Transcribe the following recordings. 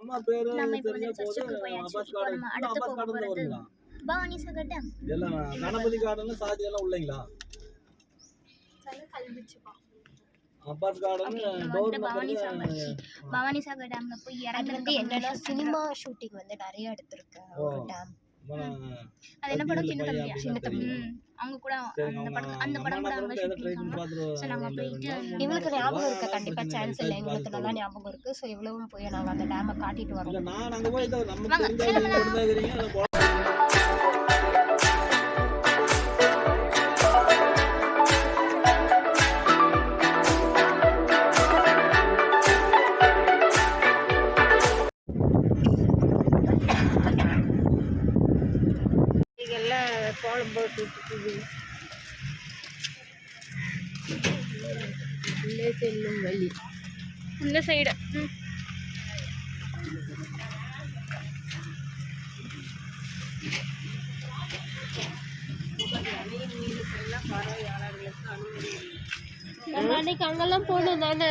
அம்மா பேரு தெரிஞ்ச போது அப்பாஸ் கார்டன் அப்பாஸ் கார்டன் வருங்களா பவானி சாகர் டேம் எல்லாம் கணபதி கார்டன் சாதி எல்லாம் உள்ளீங்களா அப்பாஸ் கார்டன் ஓகே நம்ம டோர் வந்துட்டு பவானி சாகர் நம்பர் பவானி சாகர் டேம்ல போய் இறங்குறதுக்கு என்னன்னா சினிமா ஷூட்டிங் வந்து நிறைய எடுத்திருக்க. ஒரு டேம் அது என்ன படம்? சின்ன தம்பி பையன் சின்ன அப்படின்னு தம்பி தெரியும். ம். அவங்க கூட அந்த படம் அந்த படம் கூட அவங்க ஷூட்டிங் ஸோ நாங்கள் போயிட்டு இவளுக்கு ஞாபகம் இருக்கு? கண்டிப்பா பிரச்சனை சான்ஸ் இல்லை. எங்களுக்கு நல்லா ஞாபகம் இருக்கு. ஸோ இவ்வளவும் போய் நாங்க அந்த டேமை காட்டிட்டு வரோம். வாங்க, உள்ளே செல்லும் வழி. இந்த சைடு நம்ம அன்னைக்கு அங்கெல்லாம் போனோம் தானே?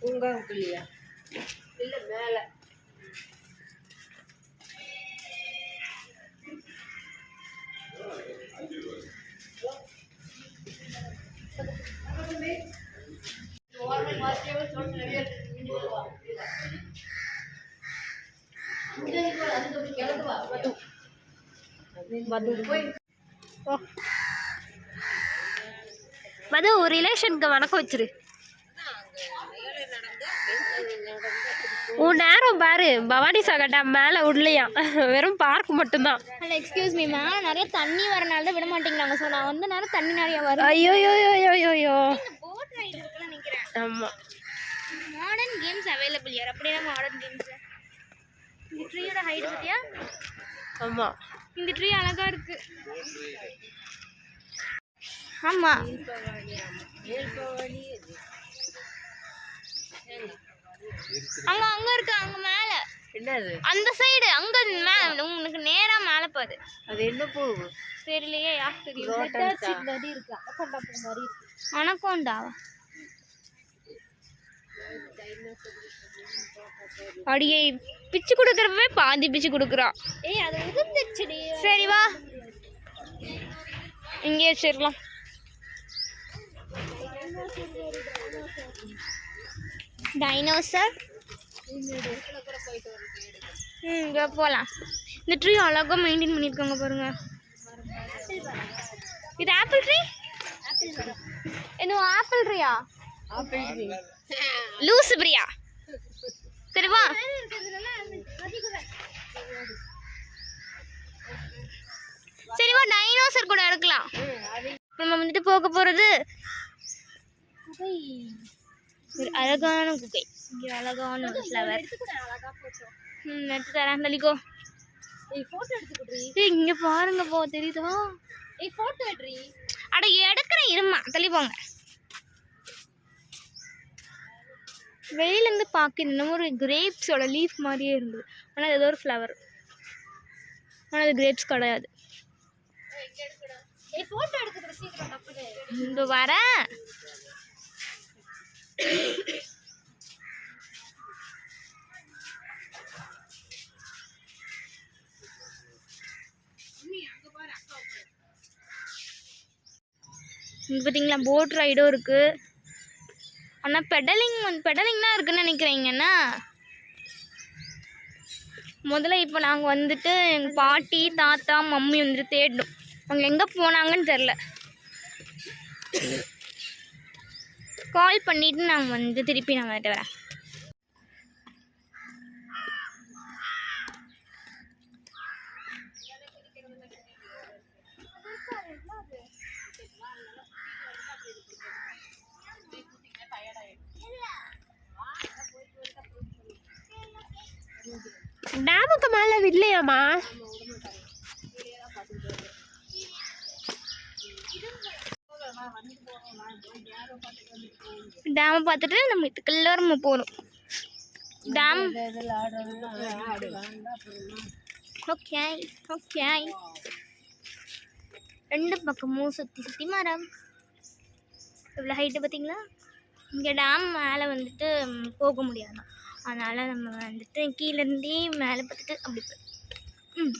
பூங்காவுக்கு இல்லையா? இல்லை மேலே. மது. ஒரு ரிலேஷனுக்கு வணக்கம் வச்சிரு. உன் நேரம் பாரு. பவானி சாகர் டேம் மேலே உள்ளையா வெறும் பார்க் மட்டும்தான். ஹலோ எக்ஸ்கியூஸ் மீ மேம் நிறைய தண்ணி வரனால தான் விட மாட்டேங்கிறாங்க. ஸோ நான் வந்து நேரம் தண்ணி நிறைய வரும். ஐயோ ஐயோ ஐயோ ஐயோ ஐயோ போட் ரைடு இருக்குன்னு நினைக்கிறேன் ஆமாம் மாடர்ன் கேம்ஸ் அவைலபிள் யார் அப்படியே மாடர்ன் கேம்ஸ் ட்ரீயோட ஹைட் பத்தியா? ஆமாம் இந்த ட்ரீ அழகா இருக்கு. ஆமா. அங்க அங்க இருக்கு அங்க மேல. என்னது? அந்த சைடு அங்க மேல உனக்கு நேரா மேல போகுது அது என்ன பூ? தெரியலையே யார் தெரியும். இருக்கு. அக்கொண்டா பூ மாதிரி இருக்கு அனக்கோண்டா அடியே பிச்சு கொடுக்குறப்பவே பாதி பிச்சு கொடுக்குறா. ஏய் அது உதிர்ந்துச்சுடி சரி வா. இங்கே வச்சிடலாம். டைனோசர் ம் இங்கே போகலாம் இந்த ட்ரீ அழகாக மெயின்டைன் பண்ணியிருக்காங்க பாருங்க. இது ஆப்பிள் ட்ரீ என்ன ஆப்பிள் ட்ரீயா லூசு பிரியா. சரி வா சரி வா டைனோசர் கூட எடுக்கலாம். நம்ம வந்துட்டு போக போகிறது ஒரு அழகான குகை. இங்கே அழகான ஒரு ஃப்ளவர் ம் எடுத்து தரேன் தள்ளிக்கோ இங்கே பாருங்க போ தெரியுதா? ஏய் எடுறி. அட எடுக்கிறேன் இருமா தள்ளி போங்க. வெளியிலேருந்து பார்க்க இன்னும் ஒரு கிரேப்ஸோட லீஃப் மாதிரியே இருந்தது. ஆனால் அது ஏதோ ஒரு ஃப்ளவர் ஆனால் அது கிரேப்ஸ் கிடையாது. இந்த வரேன் இங்கே பார்த்தீங்களா போட் ரைடும் இருக்குது ஆனால் பெடலிங் வந்து பெடலிங் தான் இருக்குன்னு நினைக்கிறீங்கன்னா முதல்ல இப்போ நாங்கள் வந்துட்டு எங்கள் பாட்டி தாத்தா மம்மி வந்துட்டு தேடணும். அவங்க எங்கே போனாங்கன்னு தெரில கால் பண்ணிட்டு நான் வந்து திருப்பி நான் வந்துட்டு வரேன். டேமுக்கு மேலே விடலையாம்மா. டேமை பார்த்துட்டு நம்ம இதுக்குள்ள நம்ம போகணும். டேம். ஓகே ஓகே ரெண்டு பக்கமும் சுற்றி சுற்றி மரம். இவ்வளோ ஹைட்டு பார்த்தீங்களா? இங்கே டேம் மேலே வந்துட்டு போக முடியாது அதனால் நம்ம வந்துட்டு கீழேருந்தே மேலே பார்த்துட்டு அப்படி ம்.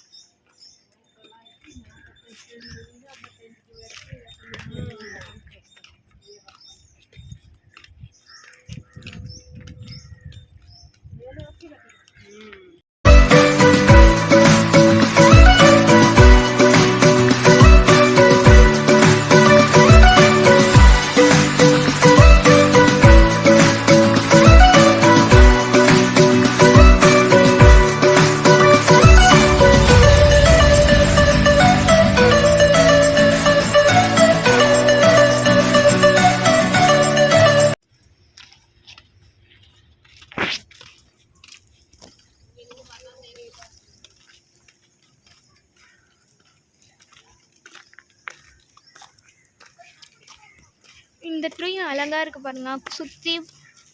அழகாக இருக்குது பாருங்க. சுற்றி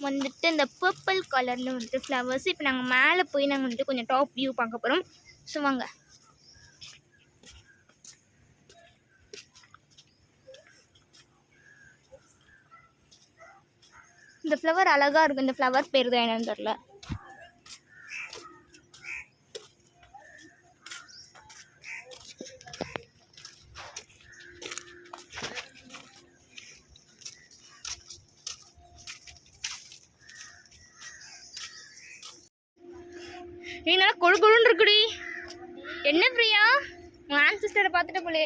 வந்துட்டு இந்த பர்பிள் கலரில் வந்துட்டு ஃப்ளவர்ஸ் இப்போ நாங்கள் மேலே போய் நாங்கள் வந்துட்டு கொஞ்சம் டாப் வியூ பார்க்க போகிறோம் ஸோ வாங்க. இந்த ஃப்ளவர் அழகாக இருக்கும். இந்த ஃப்ளவர் பேர் தான் என்னன்னு தெரில நீ நல்லா கொழு கொழுன்னு இருக்குடி. என்ன பிரியா? உங்கள் ஆன்சிஸ்டரை பார்த்துட்டு போலே.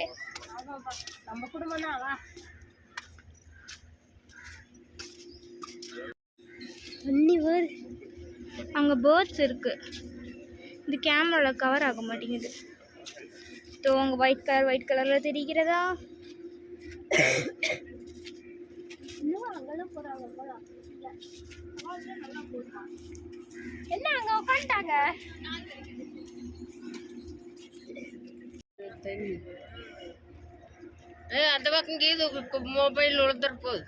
நம்ம குடும்பம் தான் வா அங்கே பேர்ட்ஸ் இருக்குது இந்த கேமராவில் கவர் ஆக மாட்டேங்குது. ஸோ அங்கே ஒயிட் கலர் ஒயிட் கலரில் தெரிகிறதா? என்ன அங்கே உட்காந்துட்டாங்க அந்த பக்கம் கீது மொபைல் உழுந்துட்டு போகுது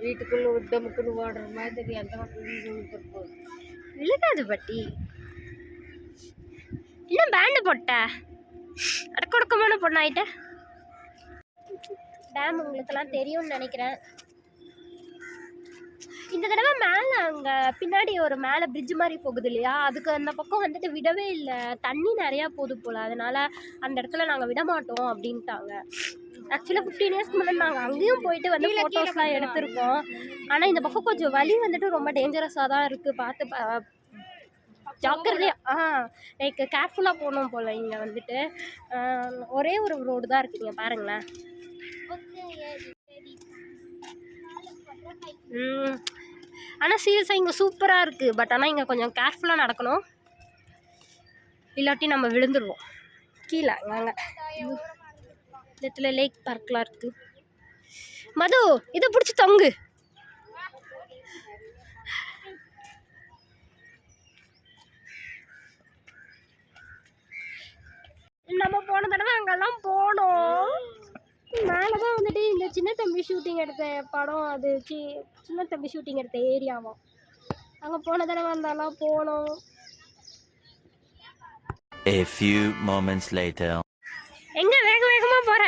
வீட்டுக்குள்ள டமுக்குன்னு ஓடுற மாதிரி அந்த பக்கம் கீது உழுந்துட்டு போகுது விழுகாது பட்டி. என்ன பேண்டு போட்ட? அடக்கொடக்கமான பொண்ணாயிட்ட. டேம் உங்களுக்கெல்லாம் தெரியும்னு நினைக்கிறேன். இந்த தடவை மேலே அங்கே பின்னாடி ஒரு மேலே பிரிட்ஜ் மாதிரி போகுது இல்லையா? அதுக்கு அந்த பக்கம் வந்துட்டு விடவே இல்லை. தண்ணி நிறையா போகுது போல். அதனால அந்த இடத்துல நாங்கள் விட மாட்டோம் அப்படின்ட்டாங்க. ஆக்சுவலாக ஃபிஃப்டீன் இயர்ஸ்க்கு முன்னாடி நாங்கள் அங்கேயும் போயிட்டு வந்து ஃபோட்டோஸ்லாம் எடுத்திருக்கோம். ஆனால் இந்த பக்கம் கொஞ்சம் வழி வந்துட்டு ரொம்ப டேஞ்சரஸாக தான் இருக்குது பார்த்து ஜாக்கிரதையா ஆ லைக் கேர்ஃபுல்லாக போகணும் போல் இங்கே வந்துட்டு. ஒரே ஒரு ரோடு தான் இருக்குங்க பாருங்களேன். ம் ஆனால் சீரியஸாக இங்கே சூப்பராக இருக்குது பட் ஆனால் இங்கே கொஞ்சம் கேர்ஃபுல்லாக நடக்கணும். இல்லாட்டி நம்ம விழுந்துருவோம். கீழே வாங்க. இடத்துல லேக் பார்க்கெலாம் இருக்குது மது இதை பிடிச்சி தொங்கு. நம்ம போன தடவை அங்கெல்லாம் போனோம். மேலே தான் வந்துட்டு இந்த சின்ன தம்பி ஷூட்டிங் எடுத்த படம் அது சி சின்ன தம்பி ஷூட்டிங் எடுத்த ஏரியாவும் அங்கே போன தடவை இருந்தாலும் போனோம். A few moments later. எங்கே வேக வேகமாக போகிற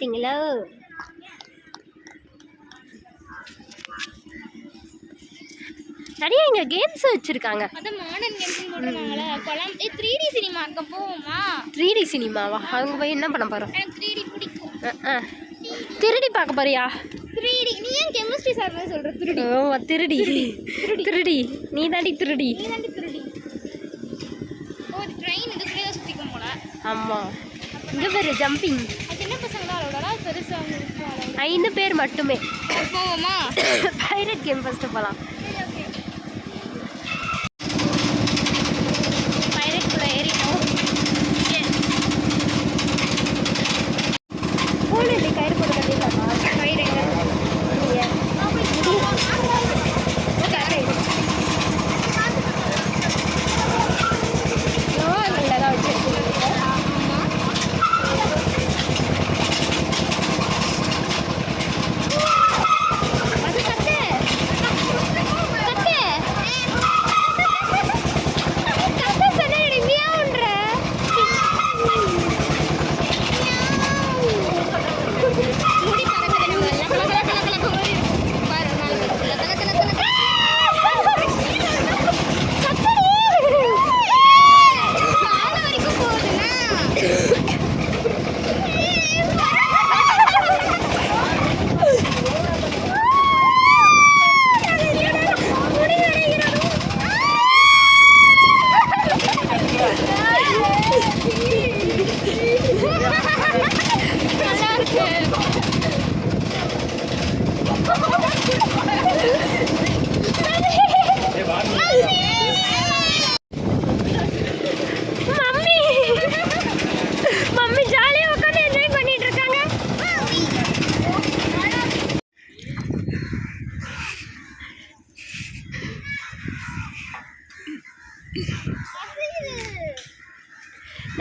பார்த்தீங்களா நிறைய இங்கே கேம்ஸ் வச்சுருக்காங்க. அதான் மாடர்ன் கேம்ஸ் போட்டுருக்காங்களே குளம் ஏ த்ரீ டி சினிமா அங்கே போவோமா? த்ரீ டி சினிமாவா அங்கே போய் என்ன பண்ண போகிறோம் எனக்கு த்ரீ டி பிடிக்கும். திருடி பார்க்க போறியா? த்ரீ டி நீ ஏன் கெமிஸ்ட்ரி சார் சொல்கிற திருடி? ஓ திருடி. திருடி. நீ தாண்டி திருடி. நீ தாண்டி திருடி. ஓ ட்ரெயின் இதுக்குள்ளே தான் சுற்றிக்கும் போல. ஆமாம் இங்கே பேர் ஜம்பிங் பசங்களாம் அலோடா பெருசாக ஐந்து பேர் மட்டுமே. போவோமா? பைரட் கேம் ஃபஸ்ட்டு போகலாம் பைரட்குள்ளே ஏறிட்டோம் ஃபோன் இல்லை கயிறு போட்டு கட்டிடலாமா கயிறு எங்க தான் வச்சிருக்கீங்க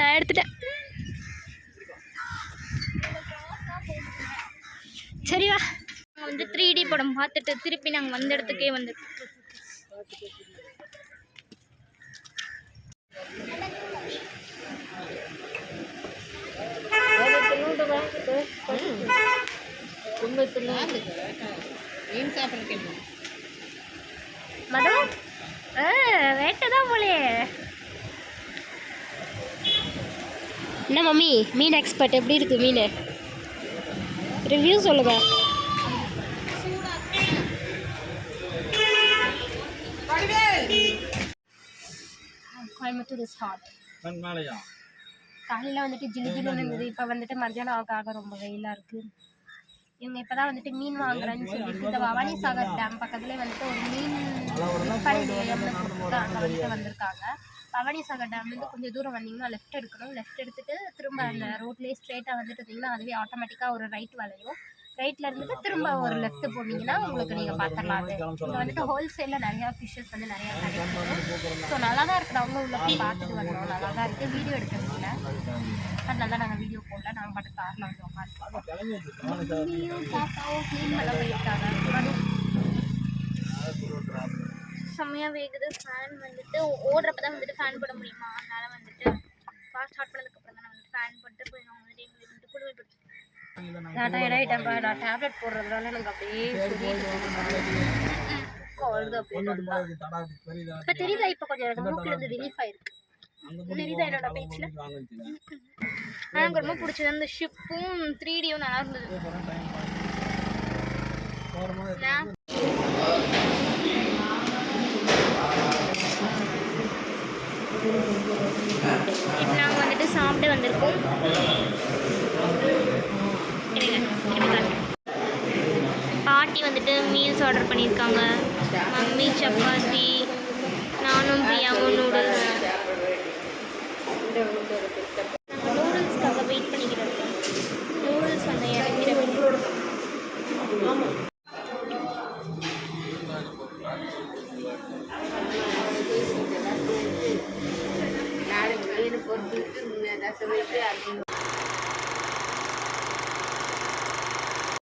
எடுத்துட்டேன் சரி வா நாங்கள் வந்து த்ரீ டி படம் பார்த்துட்டு திருப்பி நாங்கள் வந்த இடத்துக்கே வந்து மது ஆ வேட்டை தான் போலே என்ன மம்மி மீன் எக்ஸ்பர்ட் எப்படி இருக்கு மீன்? ரிவ்யூ சொல்லுங்க. கோயம்புத்தூர் இஸ் ஹாட் காலையில் வந்துட்டு ஜிலு ஜிலுன்னு இருந்தது. இப்போ வந்துட்டு மத்தியானம் ஆக ஆக ரொம்ப வெயிலாக இருக்குது இவங்க இப்போ தான் வந்துட்டு மீன் வாங்குறேன்னு சொல்லிட்டு இந்த பவானி சாகர் டேம் பக்கத்துல வந்துட்டு ஒரு மீன் விற்பனை நிலையம்னு அங்கே வந்துட்டு வந்திருக்காங்க. பவானி சாகர் டேம்லேருந்து கொஞ்சம் தூரம் வந்தீங்கன்னா லெஃப்ட் எடுக்கணும். லெஃப்ட் எடுத்துட்டு திரும்ப அந்த ரோட்லேயே ஸ்ட்ரெயிட்டாக வந்துட்டு இருந்தீங்கன்னா அதுவே ஆட்டோமேட்டிக்காக ஒரு ரைட் வளையும். ரைட்டில் இருந்துட்டு திரும்ப ஒரு லெஃப்ட் போனீங்கன்னா உங்களுக்கு நீங்கள் பார்த்துடலாம் அது. இங்கே வந்துட்டு ஹோல்சேலில் நிறையா ஃபிஷ்ஷஸ் வந்து நிறையா கிடைக்கும். ஸோ நல்லா தான் இருக்குது அவங்க உள்ள போய் பார்த்துட்டு வரணும் நல்லா தான் இருக்குது வீடியோ எடுக்கிறதுல முடியல அதனால தான் நாங்கள் போடல நாங்கள் பாட்டு காரில் வந்து உட்காந்துருக்கோம் மம்மியும் பாப்பாவும் க்ளீன் பண்ண போயிருக்காங்க அதுவும் செம்மையாக வேகுது ஃபேன் வந்துட்டு ஓடுறப்ப தான் வந்துட்டு ஃபேன் போட முடியுமா அதனால வந்துட்டு கார் ஸ்டார்ட் பண்ணதுக்கப்புறம் தான் வந்துட்டு ஃபேன் போட்டு போய் நாங்கள் வந்துட்டு எங்களுக்கு வந்துட்டு குளிர் போட்டு நான் டயர்டாயிட்டேன்ப்பா நான் டேப்லெட் போடுறதுனால எனக்கு அப்படியே தடா தெரியுதா இப்போ தெரியுதா இப்போ கொஞ்சம் மூக்கில் இருந்து ரிலீஃப் ஆயிருக்கு தெரியுதா என்னோட பேச்சில் எனக்கு ரொம்ப பிடிச்சது. அந்த ஷிப்பும் த்ரீ டியும் நல்லா இருந்தது. இப்போ நாங்கள் வந்துட்டு சாப்பிட வந்திருக்கோம். பாட்டி வந்துட்டு மீல்ஸ் ஆர்டர் பண்ணியிருக்காங்க. மம்மி சப்பாத்தி நானும் பிரியாவும் நூடுல்ஸ்